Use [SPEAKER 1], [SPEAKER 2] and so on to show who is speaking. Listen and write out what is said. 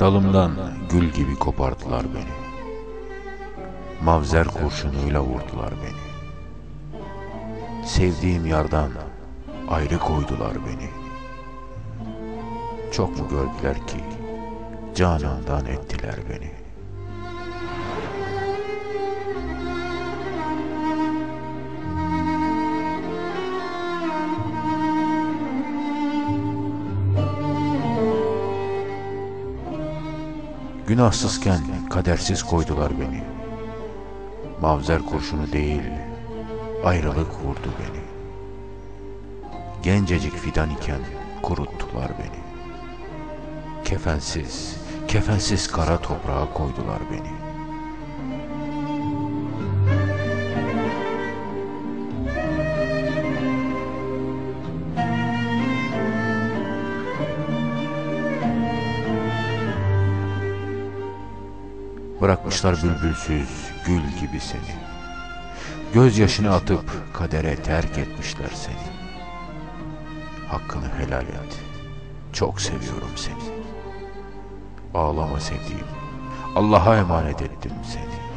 [SPEAKER 1] Dalımdan gül gibi kopardılar beni. Mavzer kurşunuyla vurdular beni. Sevdiğim yardan ayrı koydular beni. Çok mu gördüler ki canandan ettiler beni. Günahsızken kadersiz koydular beni. Mavzer kurşunu değil, ayrılık vurdu beni. Gencecik fidan iken kuruttular beni. Kefensiz, kefensiz kara toprağa koydular beni. Bırakmışlar bülbülsüz, gül gibi seni. Gözyaşını atıp kadere terk etmişler seni. Hakkını helal et. Çok seviyorum seni. Ağlama sevdiğim. Allah'a emanet ettim seni.